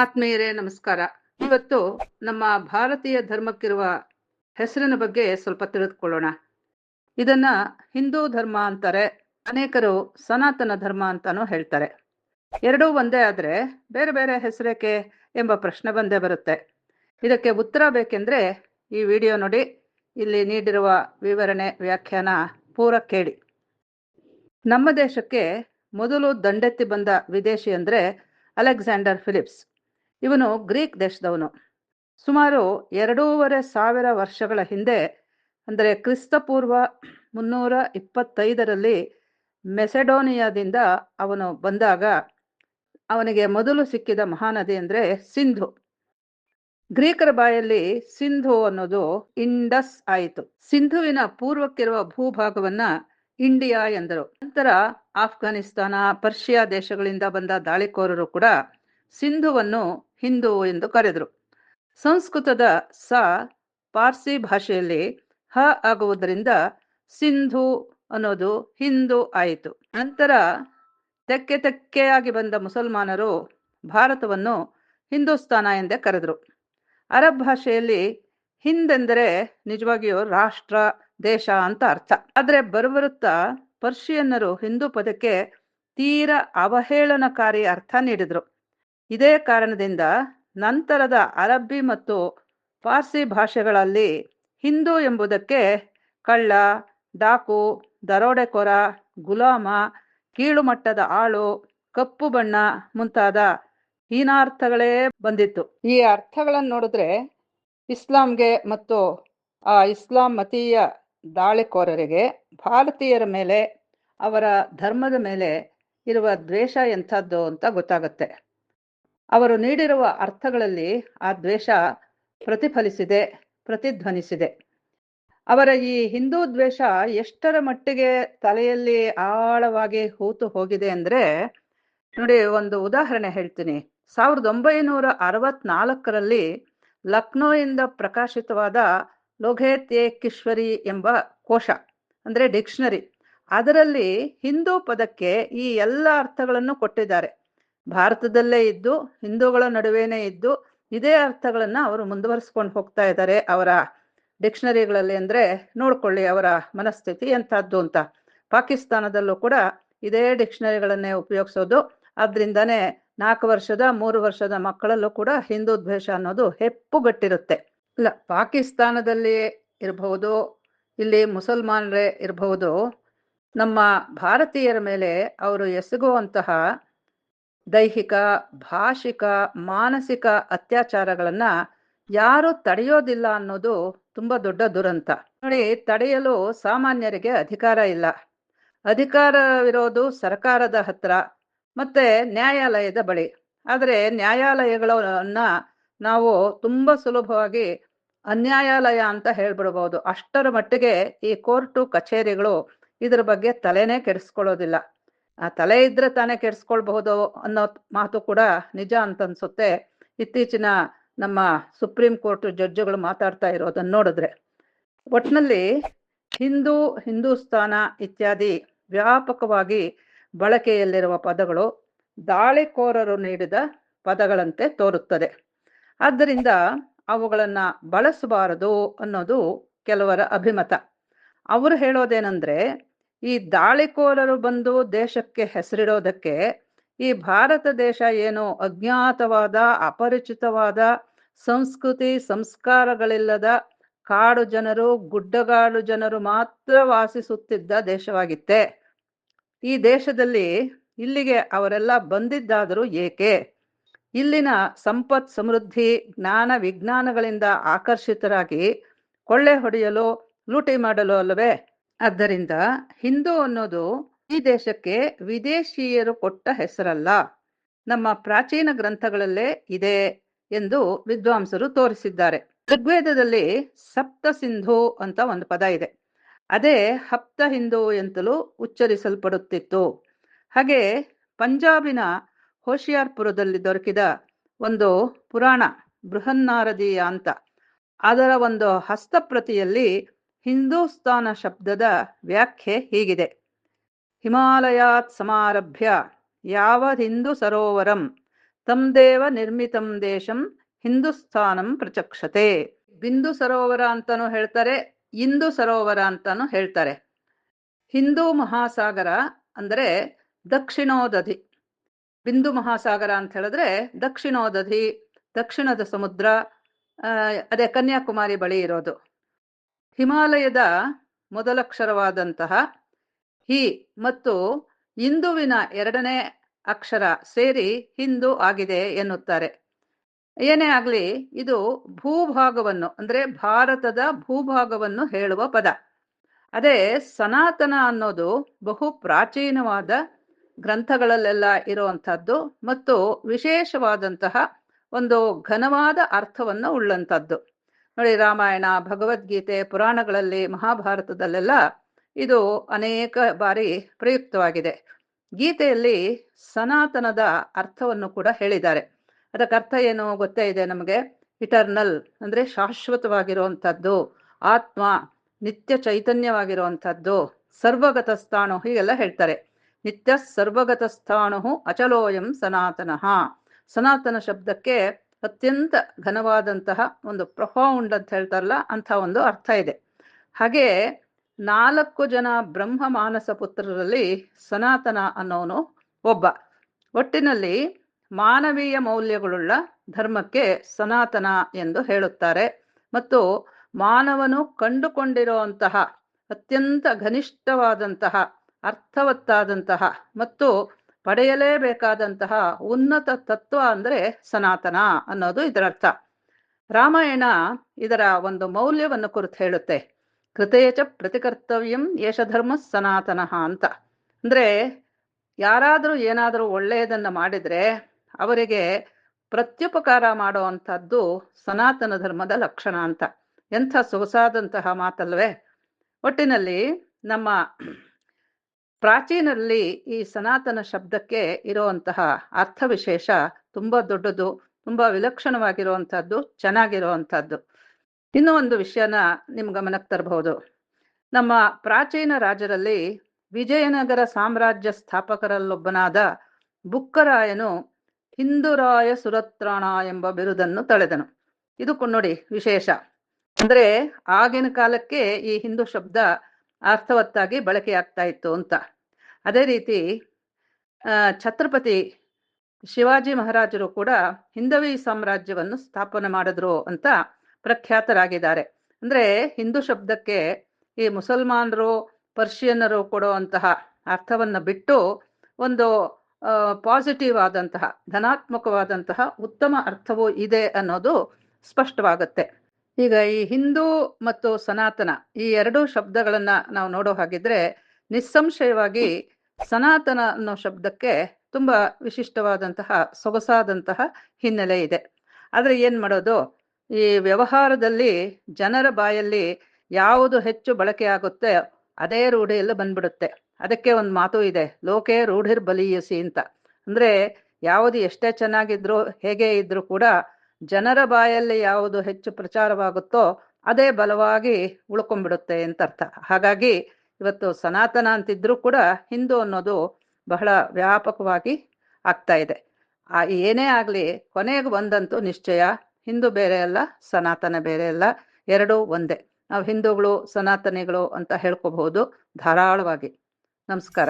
ಆತ್ಮೀಯರೇ, ನಮಸ್ಕಾರ. ಇವತ್ತು ನಮ್ಮ ಭಾರತೀಯ ಧರ್ಮಕ್ಕಿರುವ ಹೆಸರಿನ ಬಗ್ಗೆ ಸ್ವಲ್ಪ ತಿಳಿದುಕೊಳ್ಳೋಣ. ಇದನ್ನ ಹಿಂದೂ ಧರ್ಮ ಅಂತಾರೆ, ಅನೇಕರು ಸನಾತನ ಧರ್ಮ ಅಂತಾನೂ ಹೇಳ್ತಾರೆ. ಎರಡೂ ಒಂದೇ ಆದ್ರೆ ಬೇರೆ ಬೇರೆ ಹೆಸರೇಕೆ ಎಂಬ ಪ್ರಶ್ನೆ ಬಂದೇ ಬರುತ್ತೆ. ಇದಕ್ಕೆ ಉತ್ತರ ಬೇಕೆಂದ್ರೆ ಈ ವಿಡಿಯೋ ನೋಡಿ, ಇಲ್ಲಿ ನೀಡಿರುವ ವಿವರಣೆ, ವ್ಯಾಖ್ಯಾನ ಪೂರ ಕೇಳಿ. ನಮ್ಮ ದೇಶಕ್ಕೆ ಮೊದಲು ದಂಡೆತ್ತಿ ಬಂದ ವಿದೇಶಿ ಅಂದ್ರೆ ಅಲೆಕ್ಸಾಂಡರ್ ಫಿಲಿಪ್ಸ್. ಇವನು ಗ್ರೀಕ್ ದೇಶದವನು. ಸುಮಾರು ಎರಡೂವರೆ ಸಾವಿರ ವರ್ಷಗಳ ಹಿಂದೆ, ಅಂದರೆ ಕ್ರಿಸ್ತಪೂರ್ವ ಮುನ್ನೂರ ಇಪ್ಪತ್ತೈದರಲ್ಲಿ ಮೆಸೆಡೋನಿಯಾದಿಂದ ಅವನು ಬಂದಾಗ ಅವನಿಗೆ ಮೊದಲು ಸಿಕ್ಕಿದ ಮಹಾನದಿ ಅಂದರೆ ಸಿಂಧು. ಗ್ರೀಕರ ಬಾಯಲ್ಲಿ ಸಿಂಧು ಅನ್ನೋದು ಇಂಡಸ್ ಆಯಿತು. ಸಿಂಧುವಿನ ಪೂರ್ವಕ್ಕಿರುವ ಭೂಭಾಗವನ್ನ ಇಂಡಿಯಾ ಎಂದರು. ನಂತರ ಆಫ್ಘಾನಿಸ್ತಾನ, ಪರ್ಷಿಯಾ ದೇಶಗಳಿಂದ ಬಂದ ದಾಳಿಕೋರರು ಕೂಡ ಸಿಂಧುವನ್ನು ಹಿಂದೂ ಎಂದು ಕರೆದರು. ಸಂಸ್ಕೃತದ ಸ ಪಾರ್ಸಿ ಭಾಷೆಯಲ್ಲಿ ಹ ಆಗುವುದರಿಂದ ಸಿಂಧು ಅನ್ನೋದು ಹಿಂದೂ ಆಯಿತು. ನಂತರ ತೆಕ್ಕೆ ತೆಕ್ಕೆಯಾಗಿ ಬಂದ ಮುಸಲ್ಮಾನರು ಭಾರತವನ್ನು ಹಿಂದೂಸ್ತಾನ ಎಂದೇ ಕರೆದರು. ಅರಬ್ ಭಾಷೆಯಲ್ಲಿ ಹಿಂದೆಂದರೆ ನಿಜವಾಗಿಯೂ ರಾಷ್ಟ್ರ, ದೇಶ ಅಂತ ಅರ್ಥ. ಆದರೆ ಬರುಬರುತ್ತಾ ಪರ್ಷಿಯನ್ನರು ಹಿಂದೂ ಪದಕ್ಕೆ ತೀರ ಅವಹೇಳನಕಾರಿ ಅರ್ಥ ನೀಡಿದ್ರು. ಇದೇ ಕಾರಣದಿಂದ ನಂತರದ ಅರಬ್ಬಿ ಮತ್ತು ಪಾರ್ಸಿ ಭಾಷೆಗಳಲ್ಲಿ ಹಿಂದೂ ಎಂಬುದಕ್ಕೆ ಕಳ್ಳ, ಡಾಕು ದರೋಡೆಕೋರ ಗುಲಾಮ, ಕೀಳುಮಟ್ಟದ ಆಳು, ಕಪ್ಪು ಬಣ್ಣ ಮುಂತಾದ ಹೀನಾರ್ಥಗಳೇ ಬಂದಿತ್ತು. ಈ ಅರ್ಥಗಳನ್ನು ನೋಡಿದ್ರೆ ಇಸ್ಲಾಂಗೆ ಮತ್ತು ಆ ಇಸ್ಲಾಂ ಮತೀಯ ದಾಳಿಕೋರರಿಗೆ ಭಾರತೀಯರ ಮೇಲೆ ಅವರ ಧರ್ಮದ ಮೇಲೆ ಇರುವ ದ್ವೇಷ ಎಂಥದ್ದು ಅಂತ ಗೊತ್ತಾಗುತ್ತೆ. ಅವರು ನೀಡಿರುವ ಅರ್ಥಗಳಲ್ಲಿ ಆ ದ್ವೇಷ ಪ್ರತಿಫಲಿಸಿದೆ, ಪ್ರತಿಧ್ವನಿಸಿದೆ. ಅವರ ಈ ಹಿಂದೂ ದ್ವೇಷ ಎಷ್ಟರ ಮಟ್ಟಿಗೆ ತಲೆಯಲ್ಲಿ ಆಳವಾಗಿ ಹೂತು ಹೋಗಿದೆ ಅಂದ್ರೆ, ನೋಡಿ ಒಂದು ಉದಾಹರಣೆ ಹೇಳ್ತೀನಿ. ಸಾವಿರದ ಒಂಬೈನೂರ ಅರವತ್ನಾಲ್ಕರಲ್ಲಿ ಲಕ್ನೋಯಿಂದ ಪ್ರಕಾಶಿತವಾದ ಲೋಘೇತ್ಯೆ ಕಿಶ್ವರಿ ಎಂಬ ಕೋಶ, ಅಂದ್ರೆ ಡಿಕ್ಷನರಿ, ಅದರಲ್ಲಿ ಹಿಂದೂ ಪದಕ್ಕೆ ಈ ಎಲ್ಲ ಅರ್ಥಗಳನ್ನು ಕೊಟ್ಟಿದ್ದಾರೆ. ಭಾರತದಲ್ಲೇ ಇದ್ದು, ಹಿಂದೂಗಳ ನಡುವೆನೇ ಇದ್ದು, ಇದೇ ಅರ್ಥಗಳನ್ನ ಅವರು ಮುಂದುವರಿಸ್ಕೊಂಡು ಹೋಗ್ತಾ ಇದ್ದಾರೆ ಅವರ ಡಿಕ್ಷನರಿಗಳಲ್ಲಿ ಅಂದ್ರೆ ನೋಡ್ಕೊಳ್ಳಿ ಅವರ ಮನಸ್ಥಿತಿ ಎಂಥದ್ದು ಅಂತ. ಪಾಕಿಸ್ತಾನದಲ್ಲೂ ಕೂಡ ಇದೇ ಡಿಕ್ಷನರಿಗಳನ್ನೇ ಉಪಯೋಗಿಸೋದು. ಆದ್ರಿಂದಾನೇ ನಾಲ್ಕು ವರ್ಷದ, ಮೂರು ವರ್ಷದ ಮಕ್ಕಳಲ್ಲೂ ಕೂಡ ಹಿಂದೂ ದ್ವೇಷ ಅನ್ನೋದು ಹೆಪ್ಪುಗಟ್ಟಿರುತ್ತೆ. ಇಲ್ಲ, ಪಾಕಿಸ್ತಾನದಲ್ಲಿ ಇರಬಹುದು, ಇಲ್ಲಿ ಮುಸಲ್ಮಾನರೇ ಇರಬಹುದು, ನಮ್ಮ ಭಾರತೀಯರ ಮೇಲೆ ಅವರು ಎಸಗುವಂತಹ ದೈಹಿಕ, ಭಾಷಿಕ, ಮಾನಸಿಕ ಅತ್ಯಾಚಾರಗಳನ್ನ ಯಾರು ತಡೆಯೋದಿಲ್ಲ ಅನ್ನೋದು ತುಂಬಾ ದೊಡ್ಡ ದುರಂತ. ನೋಡಿ, ತಡೆಯಲು ಸಾಮಾನ್ಯರಿಗೆ ಅಧಿಕಾರ ಇಲ್ಲ. ಅಧಿಕಾರವಿರೋದು ಸರ್ಕಾರದ ಹತ್ರ ಮತ್ತೆ ನ್ಯಾಯಾಲಯದ ಬಳಿ. ಆದರೆ ನ್ಯಾಯಾಲಯಗಳನ್ನ ನಾವು ತುಂಬಾ ಸುಲಭವಾಗಿ ಅನ್ಯಾಯಾಲಯ ಅಂತ ಹೇಳ್ಬಿಡ್ಬೋದು. ಅಷ್ಟರ ಮಟ್ಟಿಗೆ ಈ ಕೋರ್ಟು, ಕಚೇರಿಗಳು ಇದ್ರ ಬಗ್ಗೆ ತಲೆನೇ ಕೆಡಿಸ್ಕೊಳ್ಳೋದಿಲ್ಲ. ಆ ತಲೆ ಇದ್ರೆ ತಾನೇ ಕೆಡ್ಸ್ಕೊಳ್ಬಹುದು ಅನ್ನೋ ಮಾತು ಕೂಡ ನಿಜ ಅಂತ ಅನ್ಸುತ್ತೆ ಇತ್ತೀಚಿನ ನಮ್ಮ ಸುಪ್ರೀಂ ಕೋರ್ಟ್ ಜಡ್ಜ್ಗಳು ಮಾತಾಡ್ತಾ ಇರೋದನ್ನ ನೋಡಿದ್ರೆ. ಒಟ್ನಲ್ಲಿ ಹಿಂದೂ ಹಿಂದೂಸ್ತಾನ ಇತ್ಯಾದಿ ವ್ಯಾಪಕವಾಗಿ ಬಳಕೆಯಲ್ಲಿರುವ ಪದಗಳು ದಾಳಿಕೋರರು ನೀಡಿದ ಪದಗಳಂತೆ ತೋರುತ್ತದೆ. ಆದ್ದರಿಂದ ಅವುಗಳನ್ನ ಬಳಸಬಾರದು ಅನ್ನೋದು ಕೆಲವರ ಅಭಿಮತ. ಅವರು ಹೇಳೋದೇನೆಂದ್ರೆ ಈ ದಾಳಿಕೋರರು ಬಂದು ದೇಶಕ್ಕೆ ಹೆಸರಿಡೋದಕ್ಕೆ ಈ ಭಾರತ ದೇಶ ಏನು ಅಜ್ಞಾತವಾದ, ಅಪರಿಚಿತವಾದ, ಸಂಸ್ಕೃತಿ ಸಂಸ್ಕಾರಗಳಿಲ್ಲದ, ಕಾಡು ಜನರು, ಗುಡ್ಡಗಾಡು ಜನರು ಮಾತ್ರ ವಾಸಿಸುತ್ತಿದ್ದ ದೇಶವಾಗಿತ್ತೆ. ಈ ದೇಶದಲ್ಲಿ ಇಲ್ಲಿಗೆ ಅವರೆಲ್ಲ ಬಂದಿದ್ದಾದರೂ ಏಕೆ? ಇಲ್ಲಿನ ಸಂಪತ್ ಸಮೃದ್ಧಿ, ಜ್ಞಾನ ವಿಜ್ಞಾನಗಳಿಂದ ಆಕರ್ಷಿತರಾಗಿ ಕೊಳ್ಳೆ ಹೊಡೆಯಲು, ಲೂಟಿ ಮಾಡಲು ಅಲ್ಲವೇ? ಆದ್ದರಿಂದ ಹಿಂದೂ ಅನ್ನೋದು ಈ ದೇಶಕ್ಕೆ ವಿದೇಶೀಯರು ಕೊಟ್ಟ ಹೆಸರಲ್ಲ. ನಮ್ಮ ಪ್ರಾಚೀನ ಗ್ರಂಥಗಳಲ್ಲೇ ಇದೆ ಎಂದು ವಿದ್ವಾಂಸರು ತೋರಿಸಿದ್ದಾರೆ. ಋಗ್ವೇದದಲ್ಲಿ ಸಪ್ತ ಸಿಂಧು ಅಂತ ಒಂದು ಪದ ಇದೆ. ಅದೇ ಹಪ್ತ ಹಿಂದೂ ಎಂತಲೂ ಉಚ್ಚರಿಸಲ್ಪಡುತ್ತಿತ್ತು. ಹಾಗೆ ಪಂಜಾಬಿನ ಹೋಶಿಯಾರ್ಪುರದಲ್ಲಿ ದೊರಕಿದ ಒಂದು ಪುರಾಣ ಬೃಹನ್ನಾರದೀಯ ಅಂತ. ಅದರ ಒಂದು ಹಸ್ತಪ್ರತಿಯಲ್ಲಿ ಹಿಂದೂಸ್ತಾನ ಶಬ್ದದ ವ್ಯಾಖ್ಯೆ ಹೀಗಿದೆ. ಹಿಮಾಲಯಾತ್ ಸಮಾರಭ್ಯ ಯಾವ ಹಿಂದೂ ಸರೋವರಂ ತಮ್ ದೇವ ನಿರ್ಮಿತಂ ದೇಶಂ ಹಿಂದೂಸ್ಥಾನಂ ಪ್ರಚಕ್ಷತೆ. ಬಿಂದು ಸರೋವರ ಅಂತಾನೂ ಹೇಳ್ತಾರೆ, ಇಂದು ಸರೋವರ ಅಂತಾನೂ ಹೇಳ್ತಾರೆ. ಹಿಂದೂ ಮಹಾಸಾಗರ ಅಂದರೆ ದಕ್ಷಿಣೋದಧಿ. ಬಿಂದು ಮಹಾಸಾಗರ ಅಂತ ಹೇಳಿದ್ರೆ ದಕ್ಷಿಣೋದಧಿ, ದಕ್ಷಿಣದ ಸಮುದ್ರ ಅದೇ ಕನ್ಯಾಕುಮಾರಿ ಬಳಿ ಇರೋದು. ಹಿಮಾಲಯದ ಮೊದಲಕ್ಷರವಾದಂತಹ ಹಿ ಮತ್ತು ಹಿಂದುವಿನ ಎರಡನೇ ಅಕ್ಷರ ಸೇರಿ ಹಿಂದೂ ಆಗಿದೆ ಎನ್ನುತ್ತಾರೆ. ಏನೇ ಆಗಲಿ, ಇದು ಭೂಭಾಗವನ್ನು, ಅಂದ್ರೆ ಭಾರತದ ಭೂಭಾಗವನ್ನು ಹೇಳುವ ಪದ. ಅದೇ ಸನಾತನ ಅನ್ನೋದು ಬಹು ಪ್ರಾಚೀನವಾದ ಗ್ರಂಥಗಳಲ್ಲೆಲ್ಲ ಇರುವಂತಹದ್ದು ಮತ್ತು ವಿಶೇಷವಾದಂತಹ ಒಂದು ಘನವಾದ ಅರ್ಥವನ್ನು ಉಳ್ಳಂತದ್ದು ನೋಡಿ ರಾಮಾಯಣ, ಭಗವದ್ಗೀತೆ, ಪುರಾಣಗಳಲ್ಲಿ ಮಹಾಭಾರತದಲ್ಲೆಲ್ಲ ಇದು ಅನೇಕ ಬಾರಿ ಪ್ರಯುಕ್ತವಾಗಿದೆ. ಗೀತೆಯಲ್ಲಿ ಸನಾತನದ ಅರ್ಥವನ್ನು ಕೂಡ ಹೇಳಿದ್ದಾರೆ. ಅದಕ್ಕೆ ಅರ್ಥ ಏನು ಗೊತ್ತೇ ಇದೆ ನಮಗೆ? ಇಟರ್ನಲ್ ಅಂದ್ರೆ ಶಾಶ್ವತವಾಗಿರುವಂಥದ್ದು, ಆತ್ಮ ನಿತ್ಯ ಚೈತನ್ಯವಾಗಿರುವಂಥದ್ದು ಸರ್ವಗತ ಸ್ಥಾಣು ಹೀಗೆಲ್ಲ ಹೇಳ್ತಾರೆ. ನಿತ್ಯ ಸರ್ವಗತ ಸ್ಥಾಣು ಅಚಲೋಯಂ ಸನಾತನಃ. ಸನಾತನ ಶಬ್ದಕ್ಕೆ ಅತ್ಯಂತ ಘನವಾದಂತಹ ಒಂದು ಪ್ರೊಫೌಂಡ್ ಅಂತ ಹೇಳ್ತಾರಲ್ಲ ಅಂತ ಒಂದು ಅರ್ಥ ಇದೆ. ಹಾಗೆ ನಾಲ್ಕು ಜನ ಬ್ರಹ್ಮ ಮಾನಸ ಪುತ್ರರಲ್ಲಿ ಸನಾತನ ಅನ್ನೋನು ಒಬ್ಬ. ಒಟ್ಟಿನಲ್ಲಿ ಮಾನವೀಯ ಮೌಲ್ಯಗಳುಳ್ಳ ಧರ್ಮಕ್ಕೆ ಸನಾತನ ಎಂದು ಹೇಳುತ್ತಾರೆ. ಮತ್ತು ಮಾನವನು ಕಂಡುಕೊಂಡಿರುವಂತಹ ಅತ್ಯಂತ ಘನಿಷ್ಠವಾದಂತಹ ಅರ್ಥವತ್ತಾದಂತಹ ಮತ್ತು ಪಡೆಯಲೇಬೇಕಾದಂತಹ ಉನ್ನತ ತತ್ವ ಅಂದ್ರೆ ಸನಾತನ ಅನ್ನೋದು ಇದರ ಅರ್ಥ ರಾಮಾಯಣ ಇದರ ಒಂದು ಮೌಲ್ಯವನ್ನು ಕುರಿತು ಹೇಳುತ್ತೆ. ಕೃತೇಚ ಪ್ರತಿಕರ್ತವ್ಯಂ ಯೇಷ ಧರ್ಮ ಸನಾತನಃ ಅಂತ. ಅಂದ್ರೆ ಯಾರಾದರೂ ಏನಾದರೂ ಒಳ್ಳೆಯದನ್ನು ಮಾಡಿದ್ರೆ ಅವರಿಗೆ ಪ್ರತ್ಯುಪಕಾರ ಮಾಡುವಂಥದ್ದು ಸನಾತನ ಧರ್ಮದ ಲಕ್ಷಣ ಅಂತ. ಎಂಥ ಸೊಗಸಾದಂತಹ ಮಾತಲ್ವೇ. ಒಟ್ಟಿನಲ್ಲಿ ನಮ್ಮ ಪ್ರಾಚೀನರಲ್ಲಿ ಈ ಸನಾತನ ಶಬ್ದಕ್ಕೆ ಇರುವಂತಹ ಅರ್ಥ ವಿಶೇಷ ತುಂಬಾ ದೊಡ್ಡದು, ತುಂಬಾ ವಿಲಕ್ಷಣವಾಗಿರುವಂತಹದ್ದು ಚೆನ್ನಾಗಿರುವಂತಹದ್ದು ಇನ್ನೂ ಒಂದು ವಿಷಯನ ನಿಮ್ ಗಮನಕ್ಕೆ ತರಬಹುದು. ನಮ್ಮ ಪ್ರಾಚೀನ ರಾಜರಲ್ಲಿ ವಿಜಯನಗರ ಸಾಮ್ರಾಜ್ಯ ಸ್ಥಾಪಕರಲ್ಲೊಬ್ಬನಾದ ಬುಕ್ಕರಾಯನು ಹಿಂದುರಾಯ ಸುರತ್ರಾಣ ಎಂಬ ಬಿರುದನ್ನು ತಳೆದನು. ಇದು ನೋಡಿ ವಿಶೇಷ. ಅಂದ್ರೆ ಆಗಿನ ಕಾಲಕ್ಕೆ ಈ ಹಿಂದೂ ಶಬ್ದ ಅರ್ಥವತ್ತಾಗಿ ಬಳಕೆಯಾಗ್ತಾ ಇತ್ತು ಅಂತ. ಅದೇ ರೀತಿ ಛತ್ರಪತಿ ಶಿವಾಜಿ ಮಹಾರಾಜರು ಕೂಡ ಹಿಂದವಿ ಸಾಮ್ರಾಜ್ಯವನ್ನು ಸ್ಥಾಪನೆ ಮಾಡಿದ್ರು ಅಂತ ಪ್ರಖ್ಯಾತರಾಗಿದ್ದಾರೆ. ಅಂದ್ರೆ ಹಿಂದೂ ಶಬ್ದಕ್ಕೆ ಈ ಮುಸಲ್ಮಾನರು, ಪರ್ಷಿಯನ್ನರು ಕೊಡುವಂತಹ ಅರ್ಥವನ್ನು ಬಿಟ್ಟು ಒಂದು ಪಾಸಿಟಿವ್ ಆದಂತಹ, ಧನಾತ್ಮಕವಾದಂತಹ ಉತ್ತಮ ಅರ್ಥವೂ ಇದೆ ಅನ್ನೋದು ಸ್ಪಷ್ಟವಾಗುತ್ತೆ. ಈಗ ಈ ಹಿಂದೂ ಮತ್ತು ಸನಾತನ ಈ ಎರಡು ಶಬ್ದಗಳನ್ನ ನಾವು ನೋಡೋ ಹಾಗಿದ್ರೆ ನಿಸ್ಸಂಶಯವಾಗಿ ಸನಾತನ ಅನ್ನೋ ಶಬ್ದಕ್ಕೆ ತುಂಬಾ ವಿಶಿಷ್ಟವಾದಂತಹ, ಸೊಗಸಾದಂತಹ ಹಿನ್ನೆಲೆ ಇದೆ. ಆದ್ರೆ ಏನ್ ಮಾಡೋದು? ಈ ವ್ಯವಹಾರದಲ್ಲಿ ಜನರ ಬಾಯಲ್ಲಿ ಯಾವುದು ಹೆಚ್ಚು ಬಳಕೆ ಆಗುತ್ತೆ, ಅದೇ ರೂಢಿಯಲ್ಲಿ ಬಂದ್ಬಿಡುತ್ತೆ. ಅದಕ್ಕೆ ಒಂದು ಮಾತು ಇದೆ, ಲೋಕೆ ರೂಢಿರ್ ಬಲಿಯಸಿ ಅಂತ. ಅಂದ್ರೆ ಯಾವುದು ಎಷ್ಟೇ ಚೆನ್ನಾಗಿದ್ರು, ಹೇಗೆ ಇದ್ರು ಕೂಡ ಜನರ ಬಾಯಲ್ಲಿ ಯಾವುದು ಹೆಚ್ಚು ಪ್ರಚಾರವಾಗುತ್ತೋ ಅದೇ ಬಲವಾಗಿ ಉಳ್ಕೊಂಡ್ಬಿಡುತ್ತೆ ಅಂತ ಅರ್ಥ. ಹಾಗಾಗಿ ಇವತ್ತು ಸನಾತನ ಅಂತಿದ್ರೂ ಕೂಡ ಹಿಂದೂ ಅನ್ನೋದು ಬಹಳ ವ್ಯಾಪಕವಾಗಿ ಆಗ್ತಾ ಇದೆ. ಆ ಏನೇ ಆಗಲಿ ಕೊನೆಗೆ ಒಂದಂತೂ ನಿಶ್ಚಯ ಹಿಂದೂ ಬೇರೆ ಅಲ್ಲ, ಸನಾತನ ಬೇರೆ ಅಲ್ಲ, ಎರಡೂ ಒಂದೇ. ನಾವು ಹಿಂದೂಗಳು, ಸನಾತನಿಗಳು ಅಂತ ಹೇಳ್ಕೋಬಹುದು ಧಾರಾಳವಾಗಿ. ನಮಸ್ಕಾರ.